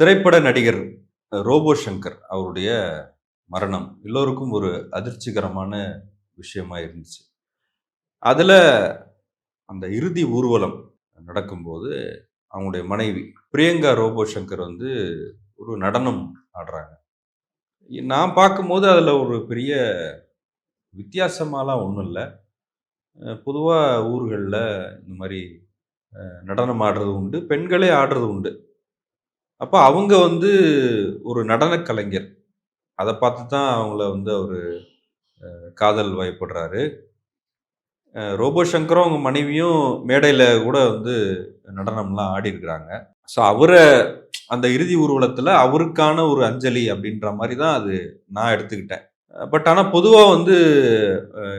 திரைப்பட நடிகர் ரோபோ சங்கர் அவருடைய மரணம் எல்லோருக்கும் ஒரு அதிர்ச்சிகரமான விஷயமா இருந்துச்சு. அதில் அந்த இறுதி ஊர்வலம் நடக்கும்போது அவங்களுடைய மனைவி பிரியங்கா ரோபோ சங்கர் வந்து ஒரு நடனம் ஆடுறாங்க. நான் பார்க்கும்போது அதில் ஒரு பெரிய வித்தியாசமாலாம் ஒன்றும் இல்லை. பொதுவாக ஊர்களில் இந்த மாதிரி நடனம் ஆடுறது உண்டு பெண்களே ஆடுறது உண்டு. அப்போ அவங்க வந்து ஒரு நடனக் கலைஞர். அதை பார்த்து தான் அவங்கள வந்து அவர் காதல் வயப்படுறாரு. ரோபோ சங்கரும் அவங்க மனைவியும் மேடையில் கூட வந்து நடனம்லாம் ஆடி இருக்கிறாங்க ஸோ அவரை அந்த இறுதி ஊர்வலத்தில் அவருக்கான ஒரு அஞ்சலி அப்படின்ற மாதிரி தான் அது நான் எடுத்துக்கிட்டேன். பட் ஆனால் பொதுவாக வந்து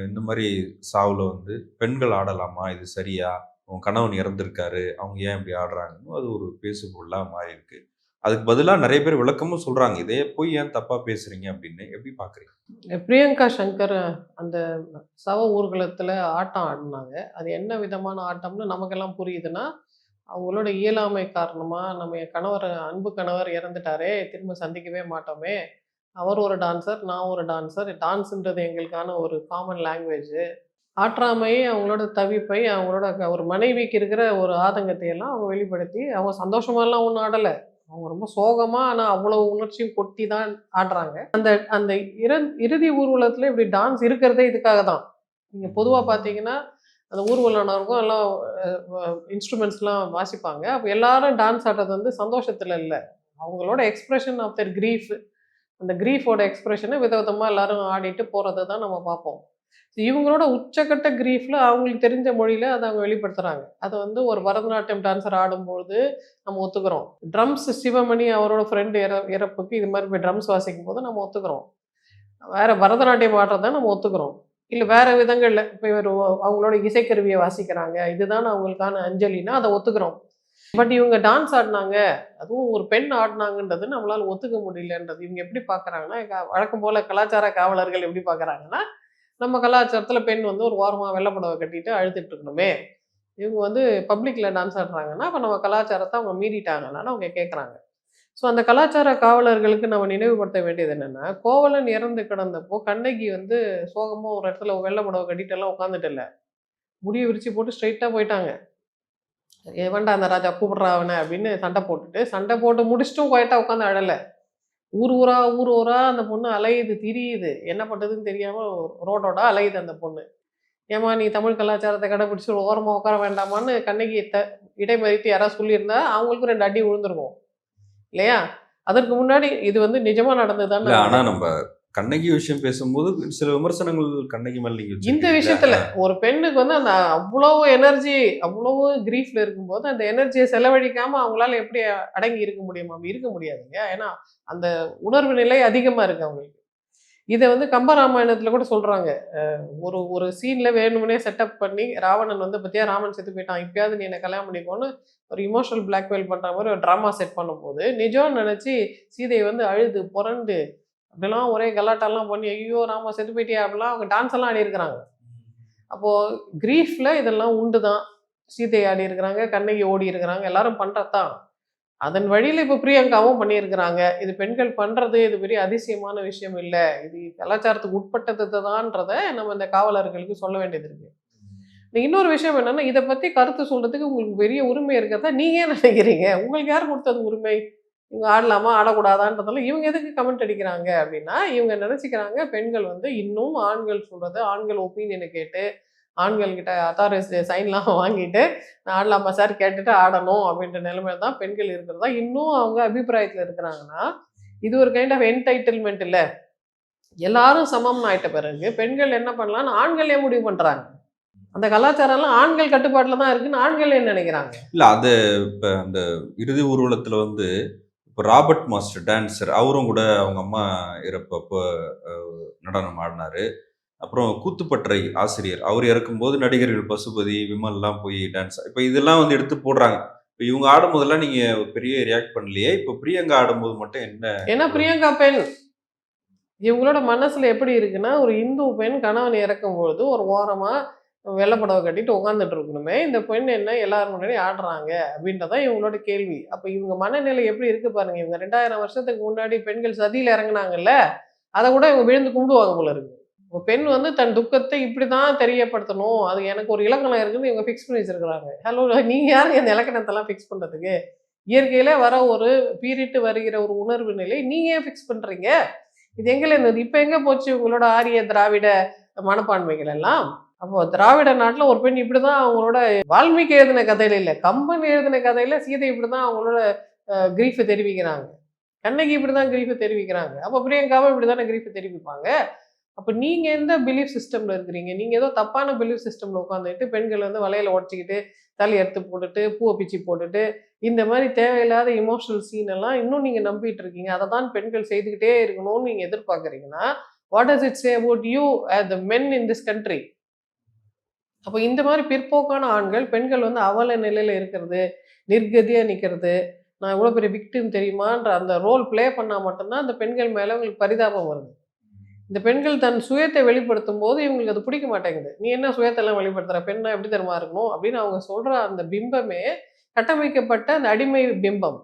இந்த மாதிரி சாவில் வந்து பெண்கள் ஆடலாமா? இது சரியா? அவங்க கணவன் இறந்துருக்காரு அவங்க ஏன் இப்படி ஆடுறாங்கன்னு அது ஒரு பேசு பொருளாக மாறி இருக்கு அதுக்கு பதிலாக நிறைய பேர் விளக்கமும் சொல்கிறாங்க இதே போய் ஏன் தப்பாக பேசுகிறீங்க அப்படின்னு எப்படி பார்க்குறீங்க பிரியங்கா சங்கர் அந்த சவ ஊர்வலத்தில் ஆட்டம் ஆடினாங்க. அது என்ன விதமான ஆட்டம்னு நமக்கெல்லாம் புரியுதுன்னா அவங்களோட இயலாமை காரணமாக நம்ம கணவர் அன்பு கணவர் இறந்துட்டாரே திரும்ப சந்திக்கவே மாட்டோமே. அவர் ஒரு டான்சர் நான் ஒரு டான்சர். டான்ஸுன்றது எங்களுக்கான ஒரு காமன் லாங்குவேஜ் ஆற்றாமை அவங்களோட தவிப்பை அவங்களோட க- ஒரு மனைவிக்கு இருக்கிற ஒரு ஆதங்கத்தை எல்லாம் அவங்க வெளிப்படுத்தி அவங்க சந்தோஷமாலாம் ஒன்றும் ஆடலை. அவங்க ரொம்ப சோகமாக ஆனால் அவ்வளோ உணர்ச்சியும் கொட்டி தான் ஆடுறாங்க. அந்த அந்த இற இறுதி ஊர்வலத்தில் இப்படி டான்ஸ் இருக்கிறதே இதுக்காக தான். நீங்கள் பொதுவாக பார்த்தீங்கன்னா அந்த ஊர்வலம் எல்லாம் இன்ஸ்ட்ருமெண்ட்ஸ்லாம் வாசிப்பாங்க. அப்போ எல்லாரும் டான்ஸ் ஆடுறது வந்து சந்தோஷத்தில் இல்லை. அவங்களோட எக்ஸ்பிரஷன் ஆஃப் தர் கிரீஃப் அந்த கிரீஃபோட எக்ஸ்பிரஷனை விதவிதமாக எல்லாரும் ஆடிட்டு போகிறத தான் நம்ம பார்ப்போம். இவங்களோட உச்சக்கட்ட கிரீஃபில் அவங்களுக்கு தெரிஞ்ச மொழியில் அதை அவங்க வெளிப்படுத்துகிறாங்க அதை வந்து ஒரு பரதநாட்டியம் டான்ஸர் ஆடும்போது நம்ம ஒத்துக்கிறோம். ட்ரம்ஸ் சிவமணி அவரோட ஃப்ரெண்டு இற இறப்புக்கு இது மாதிரி போய் ட்ரம்ஸ் வாசிக்கும் போது நம்ம ஒத்துக்கிறோம். வேற பரதநாட்டியம் ஆடுறத நம்ம ஒத்துக்கிறோம். இல்லை வேற விதங்களில் இப்போ இவர் அவங்களோட இசைக்கருவியை வாசிக்கிறாங்க. இதுதான் அவங்களுக்கான அஞ்சலினா அதை ஒத்துக்கிறோம். பட் இவங்க டான்ஸ் ஆடினாங்க. அதுவும் ஒரு பெண் ஆடினாங்கன்றது நம்மளால் ஒத்துக்க முடியலன்றது. இவங்க எப்படி பார்க்குறாங்கன்னா வழக்கம் போல கலாச்சார காவலர்கள் எப்படி பார்க்குறாங்கன்னா நம்ம கலாச்சாரத்தில் பெண் வந்து ஒரு ஓரமாக வெள்ளப்படவை கட்டிட்டு அழுத்திட்டு இருக்கணுமே. இவங்க வந்து பப்ளிக்கில் டான்ஸ் ஆடுறாங்கன்னா அப்போ நம்ம கலாச்சாரத்தை அவங்க மீறிட்டாங்கன்னு அவங்க கேட்குறாங்க ஸோ அந்த கலாச்சார காவலர்களுக்கு நம்ம நினைவுபடுத்த வேண்டியது என்னென்னா கோவலன் இறந்து கிடந்தப்போ கண்ணகி வந்து சோகமாக ஒரு இடத்துல வெள்ளை புடவை கட்டிட்டெல்லாம் உட்காந்துட்டு இல்லை. முடியை விரிச்சு போட்டு ஸ்ட்ரைட்டாக போயிட்டாங்க. ஏவன்டா அந்த ராஜா கூப்பிடுறா அவனை அப்படின்னு சண்டை போட்டுட்டு சண்டை போட்டு முடிச்சிட்டும் குவைட்டாக உட்காந்து அழலை. ஊர் ஊரா ஊர் ஊரா அந்த பொண்ணு அலையுது திரியுது. என்ன பண்ணுறதுன்னு தெரியாமல் ரோடோட அலையுது அந்த பொண்ணு. ஏமா நீ தமிழ் கலாச்சாரத்தை கடைபிடிச்சி ஒரு ஓரமாக உட்கார வேண்டாமான்னு கண்ணகி த இடைமறித்து யாராவது சொல்லியிருந்தா அவங்களுக்கும் ரெண்டு அடி விழுந்திருக்கும். இல்லையா? அதற்கு முன்னாடி இது வந்து நிஜமா இல்ல நடந்ததுதானே ஆனா நம்ம கண்ணகி விஷயம் பேசும்போது சில விமர்சனங்கள் கண்ணகி மேல நீங்க இந்த. விஷயத்துல ஒரு பெண்ணுக்கு வந்து அந்த அவ்வளவு எனர்ஜி அவ்வளவு கிரீஃப்ல இருக்கும்போது அந்த எனர்ஜியை செலவழிக்காம அவங்களால எப்படி அடங்கி இருக்க முடியுமா? இருக்க முடியாதுங்க ஏன்னா அந்த உணர்வு நிலை அதிகமா இருக்கு அவங்களுக்கு. இதை வந்து கம்பராமாயணத்துல கூட சொல்றாங்க. ஒரு ஒரு சீன்ல வேணும்னே செட்டப் பண்ணி ராவணன் வந்து பத்தியா ராமன் செத்து போயிட்டான். இப்பயாவது நீ என்ன கல்யாணம் பண்ணிக்கோன்னு ஒரு இமோஷனல் பிளாக்மெயில் பண்ற மாதிரி ஒரு ட்ராமா செட் பண்ணும்போது நிஜம்னு நினைச்சு சீதையை வந்து அழுது புரண்டு அப்படிலாம் ஒரே கலாட்டெல்லாம் பண்ணி ஐயோ நாம செத்து போயிட்டியா அப்படிலாம் அவங்க டான்ஸ் எல்லாம் ஆடி இருக்கிறாங்க அப்போ இதெல்லாம் உண்டு தான் சீதை ஆடி இருக்கிறாங்க கண்ணகி ஓடி இருக்கிறாங்க எல்லாரும் பண்ணுறதான் அதன் வழியில் இப்போ பிரியங்காவும் பண்ணியிருக்கிறாங்க. இது பெண்கள் பண்ணுறது இது பெரிய அதிசயமான விஷயம் இல்லை. இது கலாச்சாரத்துக்கு உட்பட்டது தான்றதை நம்ம இந்த காவலர்களுக்கு சொல்ல வேண்டியது இருக்கு. இன்னொரு விஷயம் என்னன்னா இதை பத்தி கருத்து சொல்றதுக்கு உங்களுக்கு பெரிய உரிமை இருக்கிறதா நீங்கள் ஏன் நினைக்கிறீங்க? உங்களுக்கு யார் கொடுத்தது உரிமை? இவங்க ஆடலாமா? ஆடக்கூடாதான்றதெல்லாம் இவங்க எதுக்கு கமெண்ட் அடிக்கிறாங்க அப்படின்னா இவங்க நினைச்சுக்கிறாங்க பெண்கள் வந்து இன்னும் ஆண்கள் சொல்றது ஆண்கள் ஒப்பீனியனை கேட்டு ஆண்கள் கிட்ட அத்தாரிட்டி சைன்லாம் வாங்கிட்டு நான் ஆடலாமா சார் கேட்டுட்டு ஆடணும் அப்படின்ற நிலைமையில தான் பெண்கள் இருக்கிறதா? இன்னும் அவங்க அபிப்பிராயத்தில் இருக்கிறாங்கன்னா இது ஒரு கைண்ட் ஆஃப் என்டைட்டில்மெண்ட் இல்லை. எல்லாரும் சமம் ஆயிட்ட பிறகு பெண்கள் என்ன பண்ணலாம்னு ஆண்களே முடிவு பண்றாங்க? அந்த கலாச்சாரம்லாம் ஆண்கள் கட்டுப்பாட்டில் தான் இருக்குன்னு ஆண்கள் என்ன நினைக்கிறாங்க? இல்லை அது இப்போ அந்த இறுதி ஊர்வலத்தில் வந்து இப்போ ராபர்ட் மாஸ்டர் டான்சர் அவரும் கூட அவங்க அம்மா இறப்பப்போ நடனம் ஆடினாரு. அப்புறம் கூத்துப்பற்றை ஆசிரியர் அவர் இறக்கும்போது நடிகர்கள் பசுபதி விமல்லாம் போய் டான்ஸ் இப்போ இதெல்லாம் வந்து எடுத்து போடுறாங்க. இப்போ இவங்க ஆடும்போதெல்லாம் நீங்க பெரிய ரியாக்ட் பண்ணலையே இப்போ பிரியங்கா ஆடும்போது மட்டும் என்ன? ஏன்னா பிரியங்கா பெண் இவங்களோட மனசுல எப்படி இருக்குன்னா ஒரு இந்து பெண் கணவன் இறக்கும் பொழுது ஒரு ஓரமா வெள்ளை புடவை கட்டிட்டு உட்காந்துட்டு இருக்கணுமே. இந்த பெண் என்ன எல்லாரும் முன்னாடி ஆடுறாங்க அப்படின்றதான் இவங்களோட கேள்வி. அப்போ இவங்க மனநிலை எப்படி இருக்கு பாருங்க. இவங்க ரெண்டாயிரம் வருஷத்துக்கு முன்னாடி பெண்கள் சதியில் இறங்கினாங்கல்ல அதை கூட இவங்க விழுந்து கும்பிடுவாங்க போல இருக்கு. இப்போ பெண் வந்து தன் துக்கத்தை இப்படி தான் தெரியப்படுத்தணும். அது எனக்கு ஒரு இலக்கணம் இருக்குன்னு இவங்க ஃபிக்ஸ் பண்ணி வச்சிருக்கிறாங்க ஹலோ நீங்கள் யாருங்க இந்த இலக்கணத்தெல்லாம் ஃபிக்ஸ் பண்ணுறதுக்கு இயற்கையில் வர ஒரு பீரிட்டு வருகிற ஒரு உணர்வு நிலை நீங்கள் ஏன் ஃபிக்ஸ் பண்ணுறீங்க இது எங்கே இருந்தது? இப்போ எங்கே போச்சு உங்களோட ஆரிய திராவிட மனப்பான்மைகள் எல்லாம்? அப்போ திராவிட நாட்டில் ஒரு பெண் இப்படிதான் அவங்களோட வால்மீகி எழுதின கதையில இல்லை கம்பன் எழுதின கதையில சீதை இப்படிதான் அவங்களோட கிரீஃபை தெரிவிக்கிறாங்க. கண்ணகி இப்படிதான் கிரீஃபை தெரிவிக்கிறாங்க. அப்போ பிரியங்காவும் இப்படிதான் கிரீஃபை தெரிவிப்பாங்க. அப்போ நீங்க எந்த பிலீஃப் சிஸ்டம்ல இருக்கிறீங்க? நீங்க ஏதோ தப்பான பிலீஃப் சிஸ்டம்ல உட்காந்துட்டு பெண்கள் வந்து வலையில உடச்சிக்கிட்டு தலை எடுத்து போட்டுட்டு பூவை பிச்சு போட்டுட்டு இந்த மாதிரி தேவையில்லாத இமோஷனல் சீன் எல்லாம் இன்னும் நீங்க நம்பிட்டு இருக்கீங்க. அதை தான் பெண்கள் செய்துக்கிட்டே இருக்கணும்னு நீங்க எதிர்பார்க்குறீங்கன்னா what is it say about you the men in this country அப்போ இந்த மாதிரி பிற்போக்கான ஆண்கள் பெண்கள் வந்து அவல நிலையில் இருக்கிறது நிர்கதியாக நிற்கிறது நான் இவ்வளோ பெரிய விக்டிம் தெரியுமான்ற அந்த ரோல் ப்ளே பண்ணால் மட்டும்தான் அந்த பெண்கள் மேலே அவங்களுக்கு பரிதாபம் வருது. இந்த பெண்கள் தன் சுயத்தை வெளிப்படுத்தும் போது இவங்களுக்கு அது பிடிக்க மாட்டேங்குது. நீ என்ன சுயத்தெல்லாம் வெளிப்படுத்துகிற பெண்ணா எப்படி தருமா இருக்கணும்? அப்படின்னு அவங்க சொல்கிற அந்த பிம்பமே கட்டமைக்கப்பட்ட அந்த அடிமை பிம்பம்.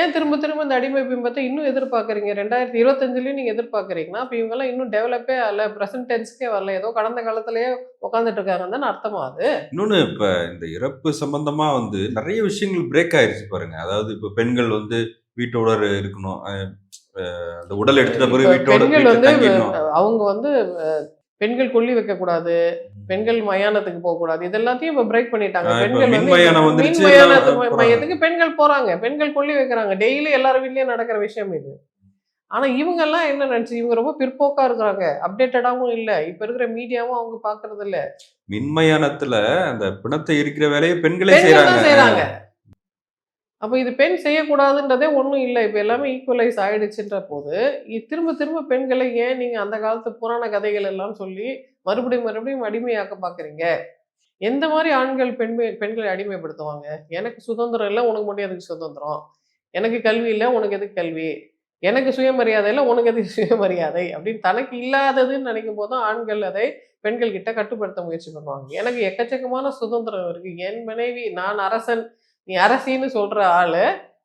ஏன் திரும்ப திரும்ப இந்த அடிமை பிம்பத்தை இன்னும் எதிர்பார்க்குறீங்க? ரெண்டாயிரத்தி இருபத்தஞ்சுலயும் நீங்க எதிர்பார்க்குறீங்கன்னா அப்போ இவங்கெல்லாம் இன்னும் டெவலப்பே ஆகல ப்ரெசன்ட் டென்ஸ்க்கே வரல. ஏதோ கடந்த காலத்திலேயே உட்காந்துட்டு இருக்காங்கன்னு தானே அர்த்தமா அது. இன்னொன்னு இப்ப இந்த இறப்பு சம்பந்தமா வந்து நிறைய விஷயங்கள் பிரேக் ஆயிருச்சு பாருங்க. அதாவது இப்ப பெண்கள் வந்து வீட்டோட இருக்கணும். அந்த உடல் எடுத்துட்ட பிறகு வீட்டோட வந்து அவங்க வந்து பெண்கள் கொல்லி வைக்க கூடாது பெண்கள் மயானத்துக்கு போக கூடாது இது எல்லாத்தையும் இப்ப பிரேக் பண்ணிட்டாங்க பெண்கள் மின் வந்து மயானம் வந்துருச்சு, மின் மயானத்து எல்லாம் ம- போறாங்க. மையத்துக்கு பெண்கள் போறாங்க? பெண்கள் கொல்லி வைக்கிறாங்க. டெய்லி எல்லார் வீட்லயும் நடக்கிற விஷயம் இது. ஆனா இவங்க எல்லாம் என்ன நினைச்சு இவங்க ரொம்ப பிற்போக்கா இருக்கிறாங்க. அப்டேட்டடாவும் இல்ல. இப்ப இருக்கிற மீடியாவும் அவங்க பாக்குறது இல்ல மின்மயானத்துல அந்த பிணத்தை இருக்கிற வேலையை பெண்களே செய்யறாங்க அப்போ இது பெண் செய்யக்கூடாதுன்றதே ஒன்றும் இல்லை. இப்போ எல்லாமே ஈக்குவலைஸ் ஆகிடுச்சுன்ற போது திரும்ப திரும்ப பெண்களை ஏன் நீங்கள் அந்த காலத்து புராண கதைகள் எல்லாம் சொல்லி மறுபடியும் மறுபடியும் அடிமையாக்க பார்க்குறீங்க எந்த மாதிரி ஆண்கள் பெண்மை பெண்களை அடிமைப்படுத்துவாங்க? எனக்கு சுதந்திரம் இல்லை உனக்கு மட்டும் எதுக்கு சுதந்திரம்? எனக்கு கல்வி இல்லை உனக்கு எதுக்கு கல்வி? எனக்கு சுயமரியாதை இல்லை உனக்கு எதுக்கு சுயமரியாதை? அப்படின்னு தனக்கு இல்லாததுன்னு நினைக்கும் போது ஆண்கள் அதை பெண்கள் கிட்ட கட்டுப்படுத்த முயற்சி பண்ணுவாங்க. எனக்கு எக்கச்சக்கமான சுதந்திரம் இருக்கு. என் மனைவி நான் அரசன் நீ அரசின்னு சொல்ற ஆளு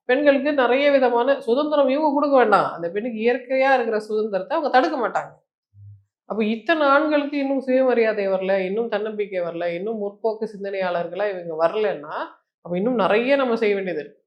பெண்களுக்கு நிறைய விதமான சுதந்திரம் இவங்க கொடுக்க வேண்டாம். அந்த பெண்ணுக்கு இயற்கையா இருக்கிற சுதந்திரத்தை அவங்க தடுக்க மாட்டாங்க. அப்போ இத்தனை ஆண்களுக்கு இன்னும் சுயமரியாதை வரல இன்னும் தன்னம்பிக்கை வரல இன்னும் முற்போக்கு சிந்தனையாளர்களா இவங்க வரலன்னா அப்போ இன்னும் நிறைய நம்ம செய்ய வேண்டியது இருக்கு.